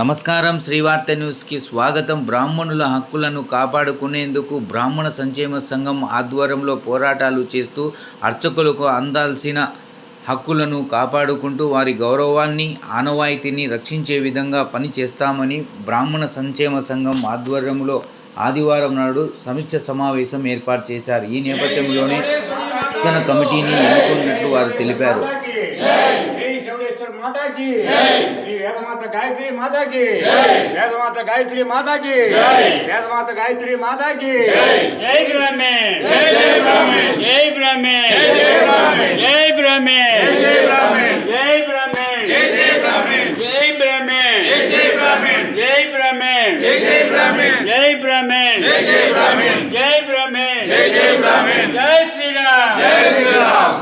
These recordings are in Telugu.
నమస్కారం శ్రీవార్త న్యూస్కి స్వాగతం. బ్రాహ్మణుల హక్కులను కాపాడుకునేందుకు బ్రాహ్మణ సంక్షేమ సంఘం ఆధ్వర్యంలో పోరాటాలు చేస్తూ అర్చకులకు అందాల్సిన హక్కులను కాపాడుకుంటూ వారి గౌరవాన్ని ఆనవాయితీని రక్షించే విధంగా పనిచేస్తామని బ్రాహ్మణ సంక్షేమ సంఘం ఆధ్వర్యంలో ఆదివారం నాడు సమీక్ష సమావేశం ఏర్పాటు చేశారు. ఈ నేపథ్యంలోనే నూతన కమిటీని ఎన్నుకున్నట్లు వారు తెలిపారు. శివడేశ్వర మాతాకి శ్రీ వేదమాత గాయత్రి మాతాకి వేదమాత గాయత్రి మాతాకి వేదమాత గాయత్రి మాతాకి జై బ్రహ్మే జై బ్రహ్మే జై బ్రహ్మే జై బ్రహ్మే జై బ్రహ్మే జై బ్రహ్మే జై బ్రహ్మే జై బ్రహ్మే జై బ్రహ్మే జై బ్రహ్మే జై బ్రహ్మే జై బ్రహ్మే జై బ్రహ్మే జై శ్రీరామ్ జై శ్రీరామ్ జై శ్రీరామ్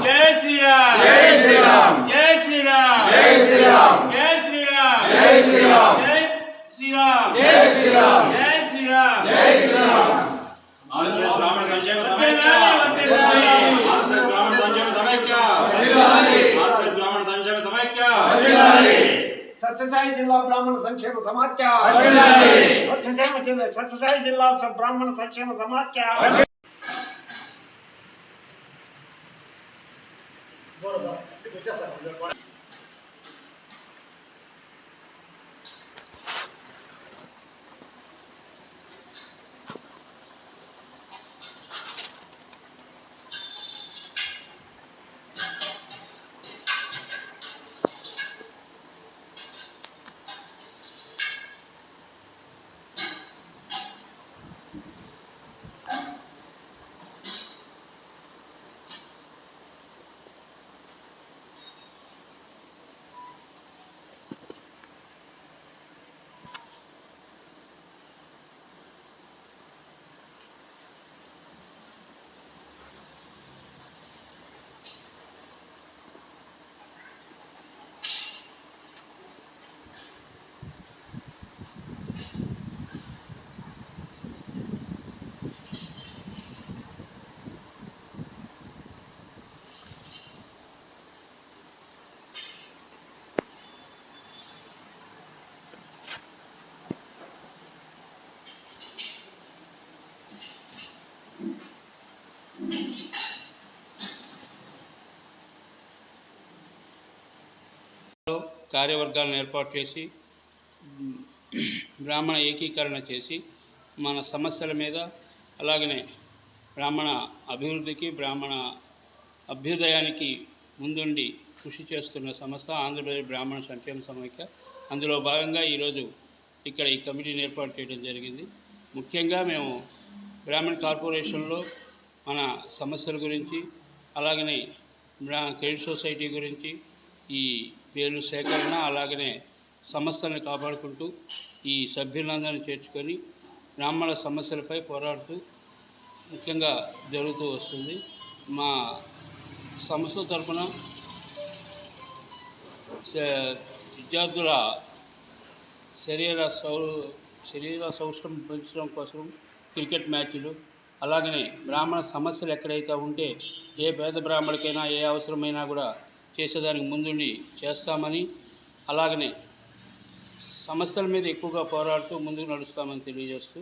ఆంధ్రప్రదేశ్ బ్రాహ్మణ సంక్షేమ సమైక్య. ఆంధ్రప్రదేశ్ బ్రాహ్మణ సంక్షేమ సమైక్య. ఆంధ్రప్రదేశ్ బ్రాహ్మణ సంక్షేమ సమైక్య. సత్యసాయి జిల్లా బ్రాహ్మణ సంక్షేమ సమాఖ్య. సత్యసేమ జిల్లా సత్యసాయి జిల్లా బ్రాహ్మణ సంక్షేమ సమాఖ్య. కార్యవర్గాలను ఏర్పాటు చేసి బ్రాహ్మణ ఏకీకరణ చేసి మన సమస్యల మీద అలాగనే బ్రాహ్మణ అభివృద్ధికి బ్రాహ్మణ అభ్యుదయానికి ముందుండి కృషి చేస్తున్న సంస్థ ఆంధ్రప్రదేశ్ బ్రాహ్మణ సంక్షేమ సమైక్య. అందులో భాగంగా ఈరోజు ఇక్కడ ఈ కమిటీని ఏర్పాటు చేయడం జరిగింది. ముఖ్యంగా మేము బ్రాహ్మణ కార్పొరేషన్లో మన సమస్యల గురించి అలాగనే బ్రా క్రెడిట్ సొసైటీ గురించి ఈ పేర్లు సేకరణ అలాగనే సమస్యలను కాపాడుకుంటూ ఈ సభ్యులందరినీ చేర్చుకొని బ్రాహ్మణ సమస్యలపై పోరాడుతూ ముఖ్యంగా జరుగుతూ వస్తుంది. మా సంస్థ తరఫున విద్యార్థుల శరీర సౌ శరీర సౌష్టం పెంచడం కోసం క్రికెట్ మ్యాచ్లు అలాగనే బ్రాహ్మణ సమస్యలు ఎక్కడైతే ఉంటే ఏ పేద బ్రాహ్మణకైనా ఏ అవసరమైనా కూడా చేసేదానికి ముందుండి చేస్తామని అలాగనే సమస్యల మీద ఎక్కువగా పోరాడుతూ ముందుకు నడుస్తామని తెలియజేస్తూ.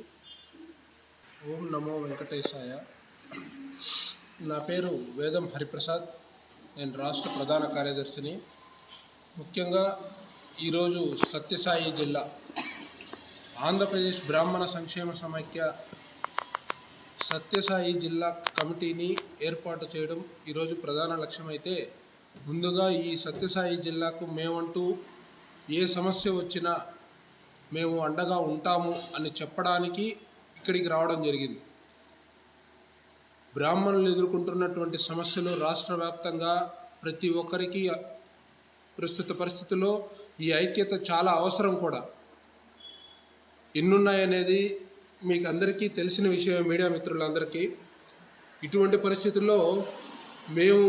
ఓం నమో వెంకటేశాయ. నా పేరు వేదం హరిప్రసాద్. నేను రాష్ట్ర ప్రధాన కార్యదర్శిని. ముఖ్యంగా ఈరోజు సత్యసాయి జిల్లా ఆంధ్రప్రదేశ్ బ్రాహ్మణ సంక్షేమ సమైక్య సత్యసాయి జిల్లా కమిటీని ఏర్పాటు చేయడం ఈరోజు ప్రధాన లక్ష్యమైతే ముందుగా ఈ సత్యసాయి జిల్లాకు మేమంటూ ఏ సమస్య వచ్చినా మేము అండగా ఉంటాము అని చెప్పడానికి ఇక్కడికి రావడం జరిగింది. బ్రాహ్మణులు ఎదుర్కొంటున్నటువంటి సమస్యలు రాష్ట్ర వ్యాప్తంగా ప్రతి ఒక్కరికి ప్రస్తుత పరిస్థితుల్లో ఈ ఐక్యత చాలా అవసరం కూడా. ఎన్నున్నాయనేది మీకు అందరికీ తెలిసిన విషయం మీడియా మిత్రులందరికీ. ఇటువంటి పరిస్థితుల్లో మేము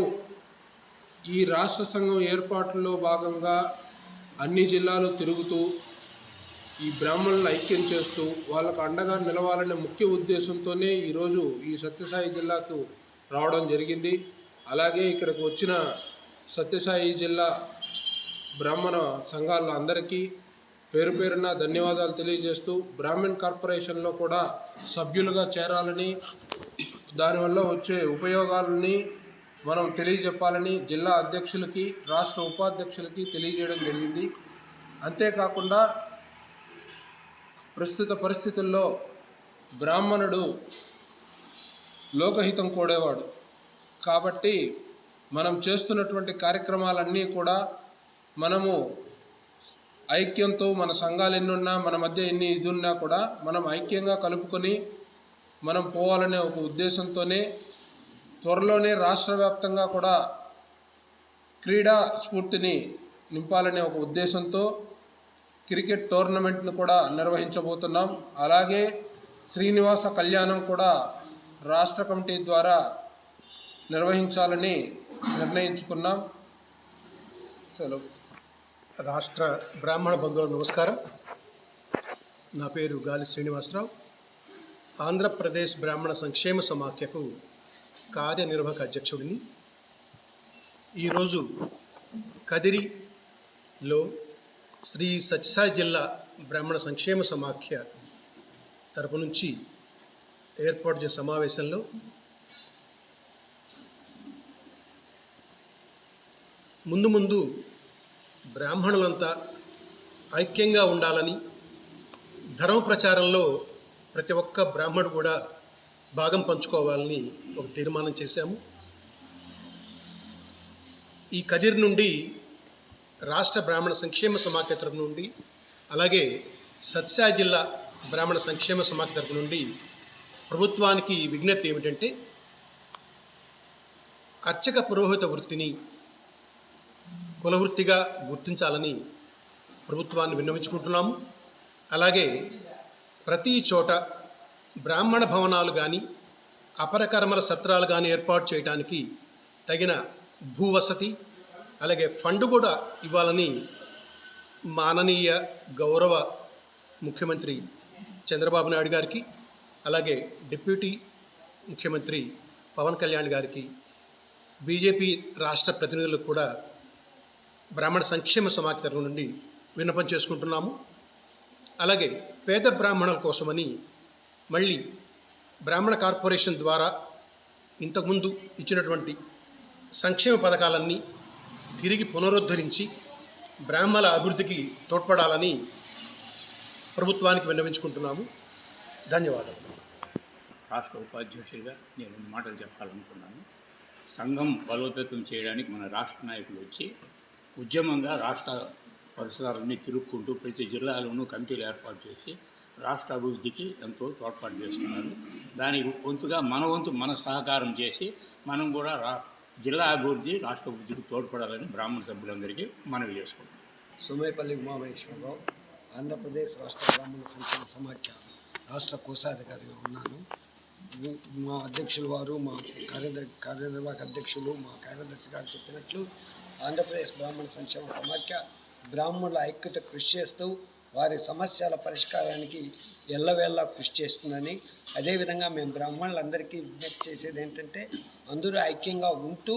ఈ రాష్ట్ర సంఘం ఏర్పాటులో భాగంగా అన్ని జిల్లాలు తిరుగుతూ ఈ బ్రాహ్మణులను ఐక్యం చేస్తూ వాళ్ళకు అండగా నిలవాలనే ముఖ్య ఉద్దేశంతోనే ఈరోజు ఈ సత్యసాయి జిల్లాకు రావడం జరిగింది. అలాగే ఇక్కడికి వచ్చిన సత్యసాయి జిల్లా బ్రాహ్మణ సంఘాల అందరికీ పేరు పేరున ధన్యవాదాలు తెలియజేస్తూ బ్రాహ్మణ్ కార్పొరేషన్లో కూడా సభ్యులుగా చేరాలని దానివల్ల వచ్చే ఉపయోగాలని మనం తెలియజెప్పాలని జిల్లా అధ్యక్షులకి రాష్ట్ర ఉపాధ్యక్షులకి తెలియజేయడం జరిగింది. అంతేకాకుండా ప్రస్తుత పరిస్థితుల్లో బ్రాహ్మణుడు లోకహితం కోడేవాడు. కాబట్టి మనం చేస్తున్నటువంటి కార్యక్రమాలన్నీ కూడా మనము ఐక్యంతో మన సంఘాలు ఎన్నున్నా మన మధ్య ఎన్ని ఇది ఉన్నా కూడా మనం ఐక్యంగా కలుపుకొని మనం పోవాలనే ఒక ఉద్దేశంతోనే త్వరలోనే రాష్ట్ర వ్యాప్తంగా కూడా క్రీడా స్ఫూర్తిని నింపాలనే ఒక ఉద్దేశంతో క్రికెట్ టోర్నమెంట్ను కూడా నిర్వహించబోతున్నాం. అలాగే శ్రీనివాస కళ్యాణం కూడా రాష్ట్ర కమిటీ ద్వారా నిర్వహించాలని నిర్ణయించుకున్నాం. సెలవు. రాష్ట్ర బ్రాహ్మణ బంధువులకు నమస్కారం. నా పేరు గాలి శ్రీనివాసరావు. ఆంధ్రప్రదేశ్ బ్రాహ్మణ సంక్షేమ సమాఖ్యకు కార్యనిర్వాహక అధ్యక్షుడిని ఈరోజు కదిరిలో శ్రీ సత్యసాయి జిల్లా బ్రాహ్మణ సంక్షేమ సమాఖ్య తరపు నుంచి ఏర్పాటు చేసే సమావేశంలో ముందు ముందు బ్రాహ్మణులంతా ఐక్యంగా ఉండాలని ధర్మ ప్రచారంలో ప్రతి ఒక్క బ్రాహ్మణుడు కూడా భాగం పంచుకోవాలని ఒక తీర్మానం చేశాము. ఈ కదిర్ నుండి రాష్ట్ర బ్రాహ్మణ సంక్షేమ సమాఖ్య తరపు నుండి అలాగే సత్సా జిల్లా బ్రాహ్మణ సంక్షేమ సమాఖ్య తరపు నుండి ప్రభుత్వానికి విజ్ఞప్తి ఏమిటంటే అర్చక పురోహిత వృత్తిని కులవృత్తిగా గుర్తించాలని ప్రభుత్వాన్ని విన్నవించుకుంటున్నాము. అలాగే ప్రతి చోట బ్రాహ్మణ భవనాలు కానీ అపరకర్మల సత్రాలు కానీ ఏర్పాటు చేయడానికి తగిన భూవసతి అలాగే ఫండ్ కూడా ఇవ్వాలని మాననీయ గౌరవ ముఖ్యమంత్రి చంద్రబాబు నాయుడు గారికి అలాగే డిప్యూటీ ముఖ్యమంత్రి పవన్ కళ్యాణ్ గారికి బీజేపీ రాష్ట్ర ప్రతినిధులకు కూడా బ్రాహ్మణ సంక్షేమ సమాఖ్య తరఫు నుండి విన్నపం చేసుకుంటున్నాము. అలాగే పేద బ్రాహ్మణుల కోసమని మళ్ళీ బ్రాహ్మణ కార్పొరేషన్ ద్వారా ఇంతకుముందు ఇచ్చినటువంటి సంక్షేమ పథకాలన్నీ తిరిగి పునరుద్ధరించి బ్రాహ్మణ అభివృద్ధికి తోడ్పడాలని ప్రభుత్వానికి విన్నవించుకుంటున్నాము. ధన్యవాదాలు. రాష్ట్ర ఉపాధ్యక్షుడిగా నేను రెండు మాటలు చెప్పాలనుకున్నాను. సంఘం బలోపేతం చేయడానికి మన రాష్ట్ర నాయకులు వచ్చి ఉద్యమంగా రాష్ట్ర పరిసరాలన్నీ తిరుక్కుంటూ ప్రతి జిల్లాలోనూ కమిటీలు ఏర్పాటు చేసి రాష్ట్ర అభివృద్ధికి ఎంతో తోడ్పాటు చేస్తున్నారు. దానికి వంతుగా మన వంతు మన సహకారం చేసి మనం కూడా రా జిల్లా అభివృద్ధి రాష్ట్ర అభివృద్ధికి తోడ్పడాలని బ్రాహ్మణ సభ్యులందరికీ మనవి చేసుకుంటాం సోమేపల్లి ఉమామహేశ్వరరావు ఆంధ్రప్రదేశ్ రాష్ట్ర బ్రాహ్మణ సంక్షేమ సమాఖ్య రాష్ట్ర కోశాధికారిగా ఉన్నాను. మా అధ్యక్షులు వారు మా కార్యద కార్యనిర్వాహక అధ్యక్షులు మా కార్యదర్శి గారు చెప్పినట్లు ఆంధ్రప్రదేశ్ బ్రాహ్మణ సంక్షేమ సమాఖ్య బ్రాహ్మణుల ఐక్యత కృషి చేస్తూ వారి సమస్యల పరిష్కారానికి ఎల్లవేళ్ళ కృషి చేస్తుందని అదేవిధంగా మేము బ్రాహ్మణులందరికీ విజ్ఞప్తి చేసేది ఏంటంటే అందరూ ఐక్యంగా ఉంటూ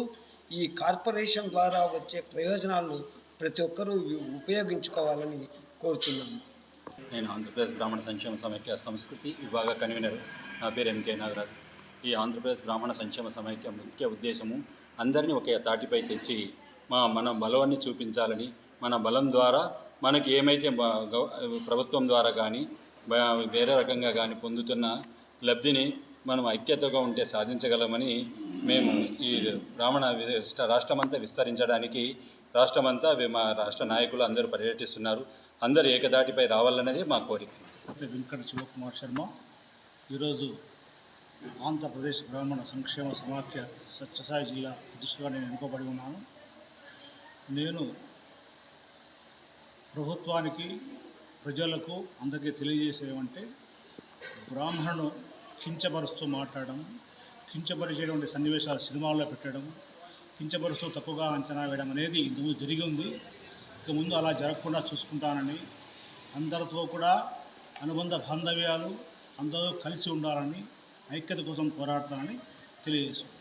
ఈ కార్పొరేషన్ ద్వారా వచ్చే ప్రయోజనాలను ప్రతి ఒక్కరూ ఉపయోగించుకోవాలని కోరుతున్నాము. నేను ఆంధ్రప్రదేశ్ బ్రాహ్మణ సంక్షేమ సమైక్య సంస్కృతి విభాగ కన్వీనర్. నా పేరు ఎంకే నాగరాజు. ఈ ఆంధ్రప్రదేశ్ బ్రాహ్మణ సంక్షేమ సమైక్య ముఖ్య ఉద్దేశము అందరినీ ఒకే తాటిపై తెచ్చి మా మన బలాన్ని చూపించాలని మన బలం ద్వారా మనకి ఏమైతే ప్రభుత్వం ద్వారా కానీ వేరే రకంగా కానీ పొందుతున్న లబ్ధిని మనం ఐక్యతగా ఉంటే సాధించగలమని మేము ఈ బ్రాహ్మణ రాష్ట్రమంతా విస్తరించడానికి రాష్ట్రమంతా మా రాష్ట్ర నాయకులు అందరూ పర్యటిస్తున్నారు. అందరూ ఏకదాటిపై రావాలన్నదే మా కోరిక. వెంకట శివకుమార్ శర్మ. ఈరోజు ఆంధ్రప్రదేశ్ బ్రాహ్మణ సంక్షేమ సమాఖ్య సత్యసాయి జిల్లా అధ్యక్షుడిగా నేను ఎన్నుకోబడి ఉన్నాను. నేను ప్రభుత్వానికి ప్రజలకు అందరికీ తెలియజేసేవంటే బ్రాహ్మణును కించపరుస్తూ మాట్లాడడం కించపరిచేటువంటి సన్నివేశాలు సినిమాల్లో పెట్టడం కించపరుస్తూ తక్కువగా అంచనా వేయడం అనేది ఇంతకుముందు జరిగి ఉంది. ఇక ముందు అలా జరగకుండా చూసుకుంటానని అందరితో కూడా అనుబంధ బాంధవ్యాలు అందరూ కలిసి ఉండాలని ఐక్యత కోసం పోరాడతానని తెలియజేస్తున్నాను